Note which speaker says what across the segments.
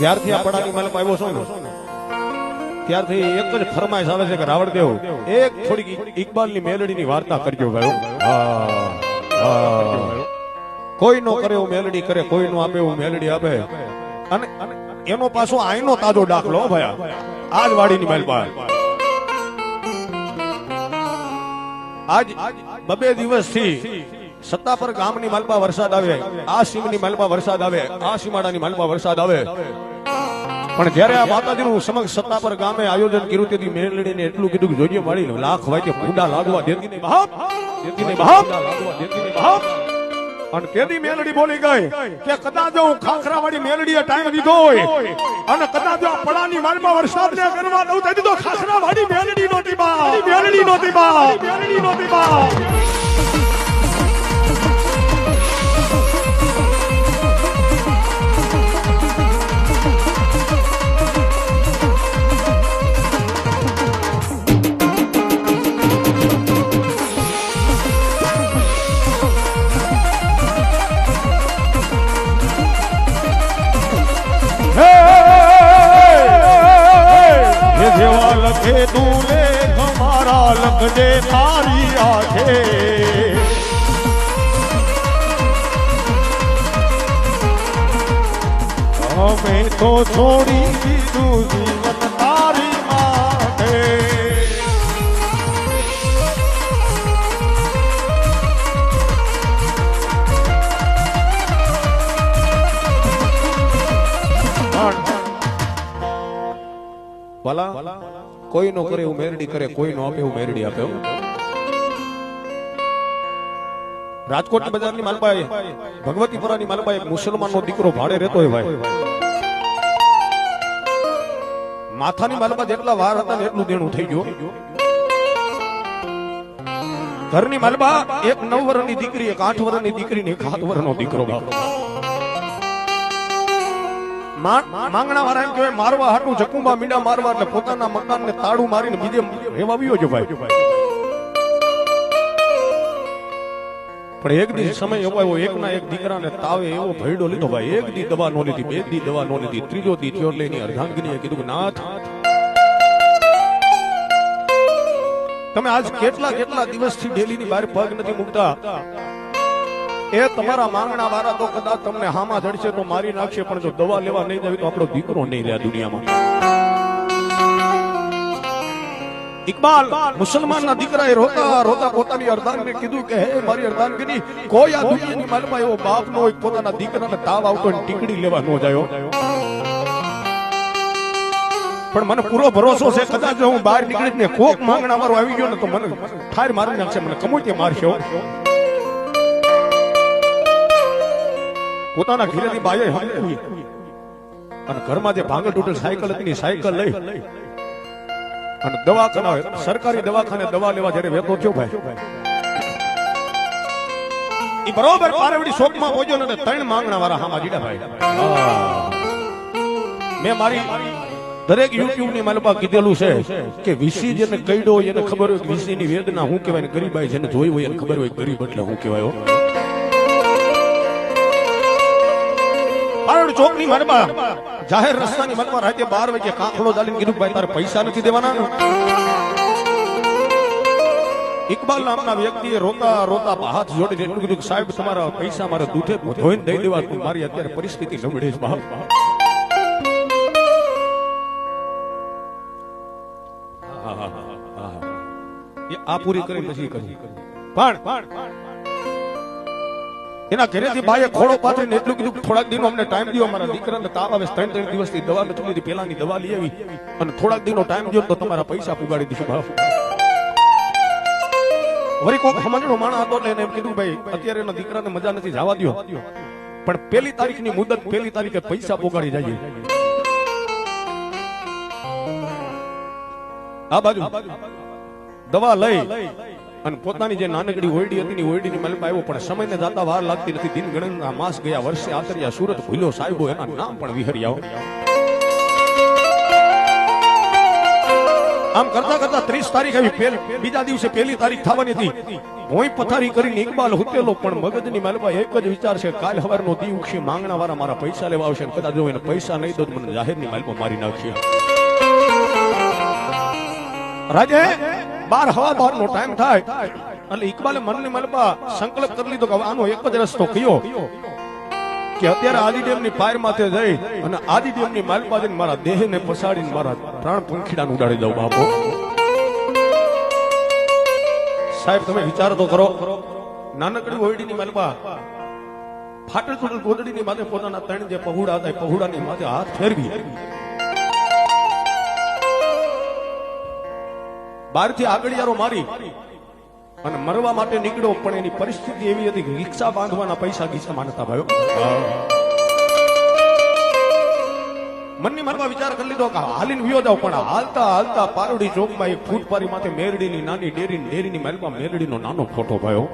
Speaker 1: જ્યારથી આ પડાની આવ્યો છો ને, ત્યારથી એક જ ફરમાઈશ આવે છે કે રાવણદેવ, એક થોડીક ઇકબાલની મેલડીની વાર્તા કરજો ભાઈ કોઈ નો કરે એવું મેલડી કરે કોઈ નો આપે એવું મેલડી આપે. અને એનો પાછો આઈનો તાજો દાખલો ભયા આજ વાડીની માલપા આજ બબે દિવસથી સત્તાપર ગામની માલપા વરસાદ આવે, આ સીમની માલમાં વરસાદ આવે, આ સીમાડાની માલપા વરસાદ આવે. પણ જયારે આ માતાજીનું સમક્ષ સત્તાપર ગામે આયોજન કર્યું એટલું કીધું જોઈએ લાખ વાગે બોલી ગઈ કે કદાચ જો હું ખાખરાવાળી મેલડીએ ટાઈમ હોય અને કદાચ આ માલમાં વરસાદ ને નોતી બા મેલડી નોતી બા નોતી બા અમે તો છોડી કોઈ નો કરે એવું મેરડી કરે, કોઈ નો આપે એવું મેરડી આપે. રાજકોટ બજારની માલબાઈ ભગવતીપુરાની માલબાઈ એક મુસલમાન નો દીકરો ભાડે રહેતો હોય ભાઈ માથાની માલમાં જેટલા વાર હતા એટલું દેણું થઈ ગયું. ઘરની માલબા એક નવ વર્ષની દીકરી, એક આઠ વર્ષની દીકરી ને એક સાત વર્ષનો દીકરો માંગણા વાળા એમ કહેવાય, મારવા હાટું જકુંબા મીંડા મારવા એટલે પોતાના મકાન ને તાળું મારીને બીજે રહેવા આવ્યો છે ભાઈ. પણ એક દી સમય એવો આવ્યો એકના એક દીકરાને તાવે એવો ભયડો લીધો ભાઈ. એક દી દવા નો લીધી, બે દી દવા નો લીધી, ત્રીજો દી થયો એટલે એની અર્ધાંગીનીએ કીધું કે, નાથ. તમે આજ કેટલા કેટલા દિવસથી ડેલીની બહાર પગ નથી મૂકતા? એ તમારા માંગણા વાળા તો કદાચ તમને હામાં ધડશે તો મારી નાખશે, પણ જો દવા લેવા નહીં જાવી તો આપણો દીકરો નહીં રહ્યા દુનિયામાં. ઇકબાલ મુસલમાનના દીકરાએ રોતા રોતા પોતાની અર્ધાંગને કીધું કે, હે મારી અર્ધાંગની કોઈ આ દુનિયાની માલમાં એવો બાપ નો હોય પોતાના દીકરાને તાવ આવતો ટીકડી લેવા નો જાયો પણ મને પૂરો ભરોસો છે, કદાચ જો હું બહાર નીકળી ને કોક માંગણા મારો આવી ગયો ને તો મને ઠાર મારી નાખશે, મને કમોતે મારશે પોતાના ઘરેથી બાએ હંગવી અને ઘરમાં જે ભાંગર તૂટેલ સાયકલ હતી સાયકલ લઈ અને દવાખાના સરકારી દવાખાને દવા લેવા જ્યારે વેતો થયો ભાઈ. એ બરોબર પારેવડી શોકમાં પહોંચ્યો ને ત્રણ માંગણા વાળા હામા જીડા ભાઈ. મેં મારી દરેક યુટ્યુબની માલપા કીધેલું છે કે વિસી જેને કઈડો હોય એને ખબર હોય વિસી ની વેદના હું કહેવાય ને ગરીબાઈ જેને જોઈ હોય એને ખબર હોય ગરીબ એટલે હું કહેવાય પારેવડી ચોકની માલપા જાહેર રસ્તાની મનમાં રાતે બાર વાગે કાંકડો દાલીને કીધું ભાઈ, તારે પૈસા નથી દેવાના. ઇકબાલ નામના વ્યક્તિએ રોતા રોતા હાથ જોડીને એટલું કીધું સાહેબ, તમારા પૈસા મારે દૂધે ધોઈને દઈ દેવા તું મારી અત્યારે પરિસ્થિતિ નબળી છે, બાપ. આ પૂરી કરી પછી કરી પણ એના ઘરેથી બાએ ખોડો પાથરીને એટલું કીધું થોડાક દિનો અમને ટાઈમ દો અમારા દીકરાને. તાવ આવે ત્રણ ત્રણ દિવસથી દવા નથી લીધી પેલાની દવા લઈ આવી. અને થોડાક દિનો ટાઈમ દો તો તમારા પૈસા પુગાડી દઈશું બાપ વળી કોક સમજણો માણસ હતો એને એમ કીધું, ભાઈ, અત્યારે એના દીકરાને મજા નથી, જવા દો પણ પેલી તારીખની મુદત પેલી તારીખે પૈસા પોગાડી જાય આ બાજુ. દવા લઈ. અને પોતાની જે નાનકડી ઓરડી હતી ને ઓયડીની મલમાં આવ્યો, પણ સમયને જાતા વાર લાગતી નથી. દિન ગણના માસ ગયા, વર્ષે આતરિયા, સુરત ભૂલ્યો સાહેબો, એના નામ પણ વિહર્યા. આમ કરતા કરતા ત્રીસ તારીખ આવી. બીજા દિવસે પહેલી તારીખ થવાની હતી. ભોંય પથારી કરીને ઇકબાલ હુતેલો, પણ મગજની માલમાં એક જ વિચાર છે, કાલ હવારનો દી ઉગશે માંગણા વાળા મારા પૈસા લેવા આવશે કદાચ જો એને પૈસા નહીં દો મને જાહેરની માલમાં મારી નાખશે. રાજે બાર હવા બાર નો ટાઈમ થાય. એટલે ઇકબાલે મનની માલમાં સંકલ્પ કરી લીધો કે આનો એક જ રસ્તો કયો. કે અત્યારે આદિ ડેમની પાયર માથે જઈ અને આદિ ડેમની માલપા જઈને મારા દેહને પસાડીને મારા પ્રાણ પંખીડાને ઉડાડી દઉં બાપો. સાહેબ, તમે વિચાર તો કરો. નાનકડી ઓયડીની માલપા ફાટલ ગોદડી ની માથે પોતાના ત્રણ જે પહુડા હતા પહુડા ની માથે હાથ ફેરવી. બહારથી આગળિયારો મારી અને મરવા માટે નીકળ્યો, પણ એની પરિસ્થિતિ એવી હતી કે રિક્ષા બાંધવાના પૈસા ગીસામાં નતા ભાઈઓ. મનની મનમાં વિચાર કરી લીધો કે હાલીને વિયો જાવ પણ હાલતા હાલતા પારોડી ચોકમાં એક ફૂટપારી માથે મેરડીની નાની ડેરી ડેરીની મહેલમાં મેરડીનો નાનો ફોટો ભાયો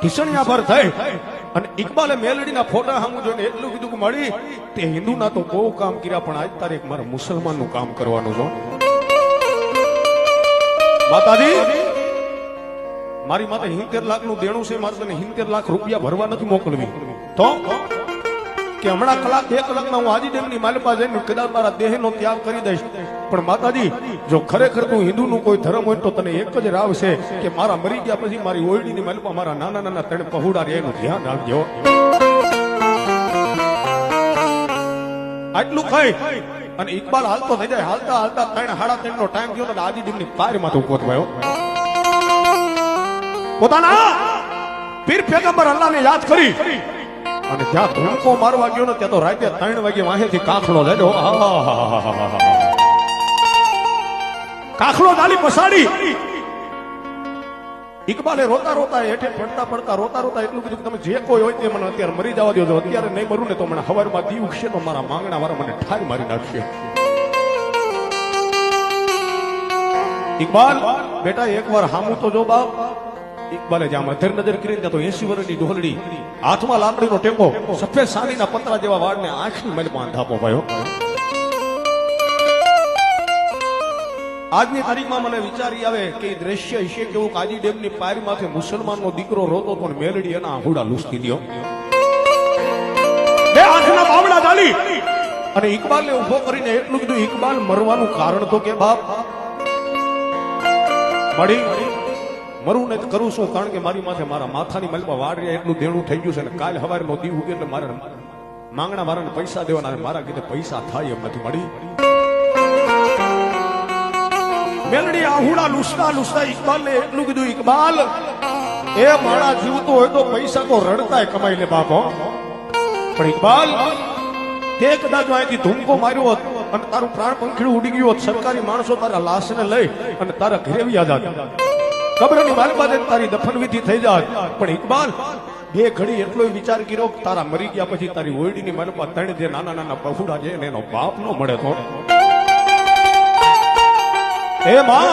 Speaker 1: ઢીસણિયા પર થઈ. અને ઇકબાલે મેલડીના ફોટા સામું જોઈને એટલું કીધું કે, મળી, તે હિન્દુના તો બહુ કામ કર્યા, પણ આજ તારીખ મારે મુસલમાનનું કામ કરવાનું છો. માતાજી, મારી માતા હિંતેર લાખનું દેણું છે, મારે તને હિંતેર લાખ રૂપિયા ભરવા નથી મોકલવી. તો? કે હમણાં કલાક, બે કલાકમાં હું હાજી ડેમની માલપા જઈને કદાચ મારા દેહનો ત્યાગ કરી દઈશ. પણ માતાજી, જો ખરેખર તું હિન્દુનું કોઈ ધર્મ હોય તો તને એક જ રાવ છે કે મારા મરી ગયા પછી મારી ઓયડીની માલપા મારા નાના નાના ત્રણ પહુડા રે એનું ધ્યાન રાખજો. આટલું ખાઈ અને ઇકબાલ હાલતો થઈ જાય. હાલતા હાલતા ત્રણ સાડા ત્રણ નો ટાઈમ થયો ને આજી ડેમની પારમાં તો થયો. પોતાના પીર પેગમ્બર અલ્લાહને યાદ કરી અને જ્યાં ધૂમકો મારવા ગયો ને ત્યાં તો રાતે ત્રણ વાગે વાહેથી કાખડો લેજો કાખડો ડાલી પસાડી. ઇકબાલે રોતા રોતા હેઠે પડતા પડતા રોતા રોતા એટલું કીધું તમે જે કોઈ હોય તે મને અત્યારે મરી જવા દો અત્યારે નહીં મરું ને તો મને હવારમાં દીવ ઉગશે તો મારા માંગણા વાળા મને ઠાર મારી નાખશે. ઇકબાલ, બેટા, એકવાર હામું તો જો બાપ. ઇકબાલે જ્યાં મધર નજર કરી ત્યાં તો એસી વર્ષની ડોહલડી હાથમાં લાકડીનો ટેકો, સફેદ સાડીના પતરા જેવા વાળને આંખની મલમાં ધાપો ભાયો આજની તારીખમાં મને વિચારી આવે કે દ્રશ્ય હશે કેવું કાજી ડેમની પાયરીમાંથી મુસલમાનનો દીકરો રોતો પણ મેલડી એના આહુડા લૂસકી દો બે હાથના બાવડા ચાલી અને ઇકબાલને ઊભો કરીને એટલું કીધું, ઇકબાલ, મરવાનું કારણ તો કે બાપ. મળી મરું ને કરું છું, કારણ કે મારી માથે મારા માથાની મલમાં વાડ રહ્યા એટલું દેણું થઈ ગયું છે ને કાલ હવારનો દી ઉગે એટલે મારે માંગણા મારાને પૈસા દેવાના મારા કીધે પૈસા થાય એમ નથી મળી. મેલડી આહુડા લુસ્તા લુસતા ઇકબાલને એટલું કીધું, ઇકબાલ, એ માણા જીવતો હોય તો પૈસા તો રડતાય કમાઈ લે બાપો પણ ઇકબાલ, તે કદાચ અહીંથી ધૂમકો માર્યો હોત અને તારું પ્રાણ પંખીડું ઉડી ગયું હોત, સરકારી માણસો તારા લાશને લઈ અને તારા ઘરે આઝાદ કબ્રની જઈને તારી દફન વિધિ થઈ જાત. પણ ઇકબાલ, બે ઘડી એટલો વિચાર કર્યો તારા મરી ગયા પછી તારી ઓયડીની માલપા ત્રણ જે નાના નાના પફુડા છે એનો બાપ નો મળે તો. હે માં,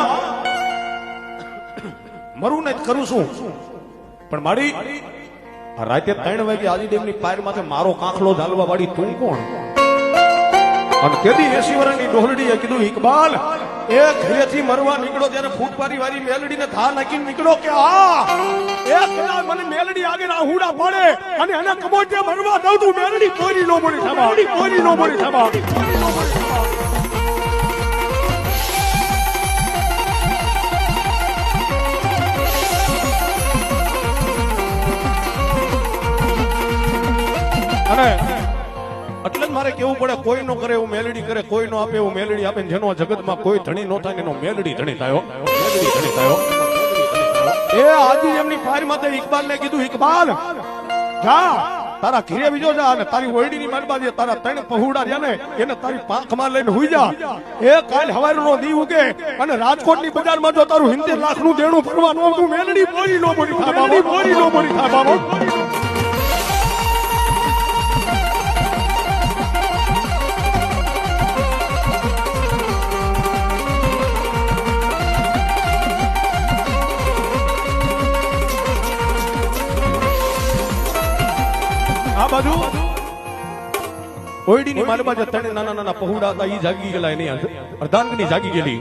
Speaker 1: મરું ને કરું છું. પણ મારી રાતે ત્રણ વાગે આજી ડેમની પાયર માથે મારો કાંખલો ઝાલવા વાળી તું કોણ? અને તેથી એસી વર્ષની ડોહલડીએ કીધું, ઇકબાલ એ ઘરેથી મરવા નીકળો ત્યારે ફૂટપારી વાળી મેલડીને થા નાખીને નીકળો કે આ એ કદાચ મને મેલડી આગળ આ હુડા પાડે અને એને કબોટે મરવા દઉં તું મેલડી કોરી નો મળી થાબા કોરી નો મળી થાબા અને કેવું પડે, કોઈ નો કરે એવું મેલડી કરે, કોઈ નો આપે એવું મેલડી આપે ને જેનો જગતમાં કોઈ ધણી નો થાય એનો મેલડી ધણી થયો મેલડી ધણી થયો એ આજે એમની ફાયર માથે ઇકબાલ ને કીધું, ઇકબાલ, જા, તારા ઘીરે બીજો જા અને તારી ઓયડીની માલબા જે તારા ત્રણ પહુડા છે ને, એને તારી પાંખમાં લઈને હુઈ જા. એ કાલ હવારનો દી ઉગે અને રાજકોટની બજારમાં જો તારું હિન્દી લાખનું દેણું ભરવાનું મેલડી બોલી નો બોલી બોરી નો બોલી થાય બાબા. બાજુ ઓયડીની માલમાં જે ત્રણ નાના નાના પહોડા હતા ઈ જાગી ગયેલા એની અર્ધાંગની જાગી ગયેલી.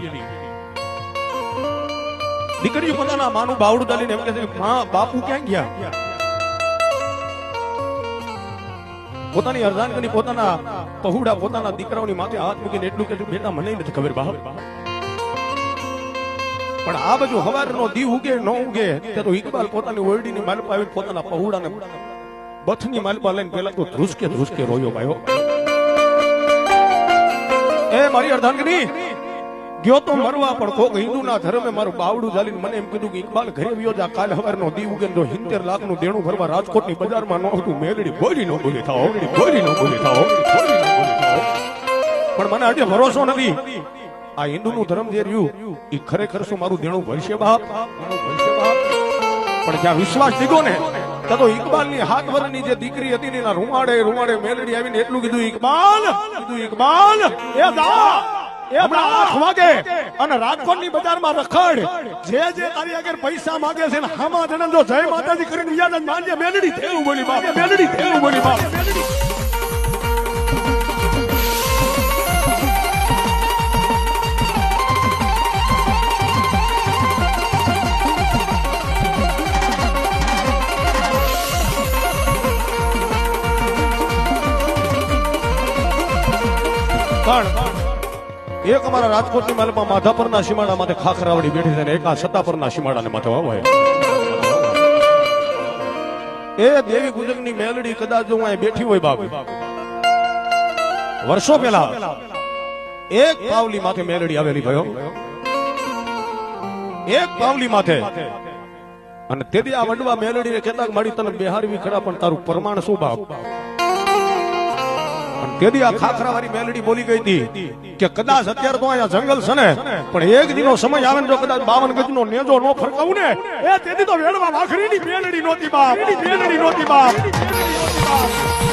Speaker 1: દીકરીઓ પોતાના માનું બાવડું ચાલીને એમ કે માં બાપુ ક્યાં ગયા? પોતાની અર્ધાંગની પોતાના પહુડા પોતાના દીકરાઓની માથે હાથ મૂકીને એટલું કે બેટા મને નથી ખબર બાપ. પણ આ બાજુ હવારનો દી ઉગે ન ઉગે તે ઇકબાલ પોતાની ઓરડીની માલપા આવીને પોતાના પહોળાને બથની માલપા લઈને પેલા તો ધ્રુસકે ધ્રુસકે રોયો ભાઈઓ. એ મારી અર્ધાંગની, ગયો તો મરવા પણ કોક હિન્દુના ધર્મે મારું બાવડું ચાલીને મને એમ કીધું કે ઇકબાલ ઘરે વ્યો જા, કાલ હવારનો દી ઉગે ને જો 70 લાખનું દેણું ભરવા બજારમાં ન હતું, મેલડી બોલી નો બોલી થાઓ બોલી નો બોલી થાઓ ન પણ મને આજે ભરોસો નથી. આ હિન્દુનું ધર્મ જે રહ્યું એ ખરેખર શું મારું દેણું ભરશે બાપ. પણ જ્યાં વિશ્વાસ દીધો ને તો ઇકબાલની હાથ વરની જે દીકરી હતી એના રૂમાડે રૂમાડે મેલડી આવીને એટલું કીધું ઇકબાલ કીધું ઇકબાલ એ દા એ આઠ વાગે અને રાજકોટની બજારમાં રખડ. જે જે તારી આગળ પૈસા માંગે છે જણે જો જય માતાજી કરીને યાદ જ માનજે મેલડી થેલું બોલી બાપ મેલડી થેલું બોલી બાપ. પણ એક અમારા રાજકોટની માલમાં માધાપરના સીમાડા માટે ખાખરાવડી બેઠી છે એક આ સત્તાપરના સીમાડાને માથે હોય એ દેવી ગુજરની મેલડી કદાચ જો અહીં બેઠી હોય બાબુ વર્ષો પહેલા એક પાવલી માથે મેલડી આવેલી ભયો. એક પાવલી માથે. અને તેથી આ વડવા મેલડીને કેટલાક મારી તને બિહારવી ખરા, પણ તારું પ્રમાણ શું બાપ? તેથી આ ખાખરા વાળી મેલડી બોલી ગઈ હતી કે કદાચ અત્યારે તો અહીંયા જંગલ છે પણ એક દિનો સમય આવે ને જો કદાચ બાવન ગજનો નેજો નો ફરકાવું ને તો વેડવા વાખરીની મેલડી નહોતી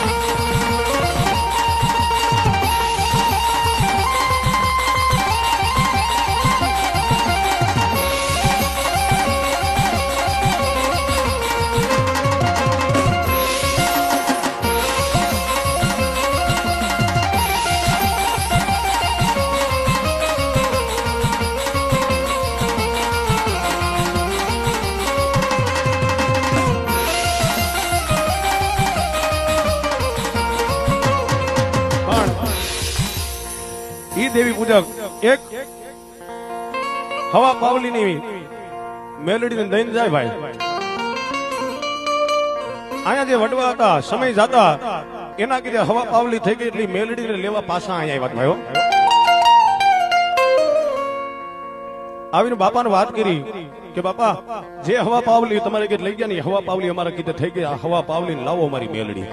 Speaker 1: એક હવા પાવલીની મેલડીને દઈને જાય ભાઈ. અહીંયા જે વડવા હતા, સમય જતા, એના કીધે હવા પાવલી થઈ ગઈ એટલી મેલડીને લેવા પાછા અહીંયા આવ્યા ભાઈઓ. આવીને બાપાને વાત કરી કે, બાપા, જે હવા પાવલી તમારે કે લઈ ગયા ને હવા પાવલી અમારા કીધે થઈ ગઈ. હવા પાવલી લાવો મારી મેલડી.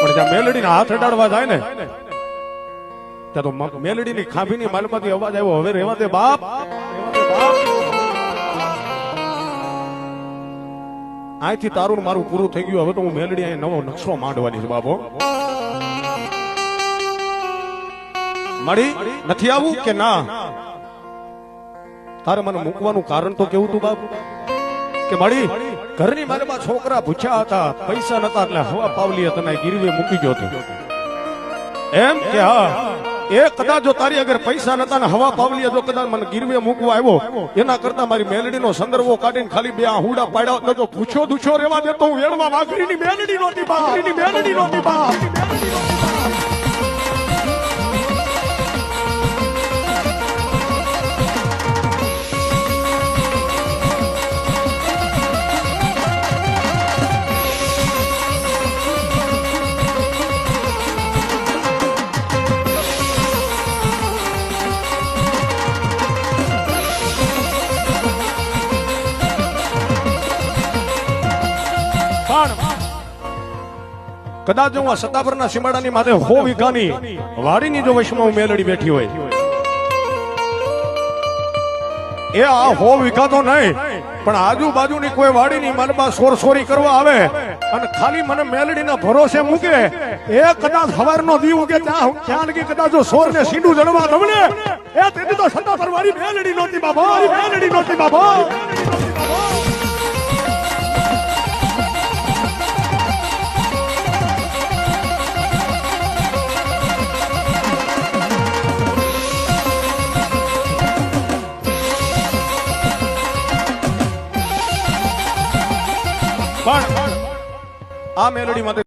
Speaker 1: પણ જ્યાં મેલડીના હાથ અડાડવા જાય ને ત્યાં તો મેલડીની ખાંભીની માલમાંથી અવાજ આવ્યો, હવે રેવા દે બાપ. અહીંથી તારું મારું પૂરું થઈ ગયું. હવે તો હું મેલડી અહીં નવો નકશો માંડવાની છે, બાપો. મળી નથી આવું કે ના? તારે મને મૂકવાનું કારણ તો કેવું તું, બાપ? કે મળી ઘરની માલમાં છોકરા પૂછ્યા હતા, પૈસા નતા, એટલે હવા પાવલી તને ગીરવે મૂકી ગયો હતો એમ કે હા. એ કદાચ જો તારી અગર પૈસા નતા ને હવા પાવલીએ જો કદાચ મને ગીરવે મૂકવા આવ્યો, એના કરતા મારી મેલડીનો સંદર્ભો કાઢીને ખાલી બે આ હુડા પાડ્યા તો પૂછો દુછો રેવા દેતો હું વેણમાં વાઘરીની મેલડી નહોતી બા મેલડી નહોતી બા. કદાચ હું આ સતાપરના સીમાડાની માથે હો વિકાની વાડીની જો વશમાં મેલડી બેઠી હોય. એ આ હો વીઘા તો નહીં, પણ આજુબાજુની કોઈ વાડીની મનમાં સોરસોરી કરવા આવે અને ખાલી મને મેલડીના ભરોસે મૂકે, એ કદાચ સવારનો દી ઉગે ત્યાં ત્યાં લગી કદાચ જો સોર ને સીંડું જડવા તમને, એ તેથી તો સત્તાપર વાળી મેલડી નહોતી બાબા મેલડી નહોતી બાબા. પણ આ મેલોડી માટે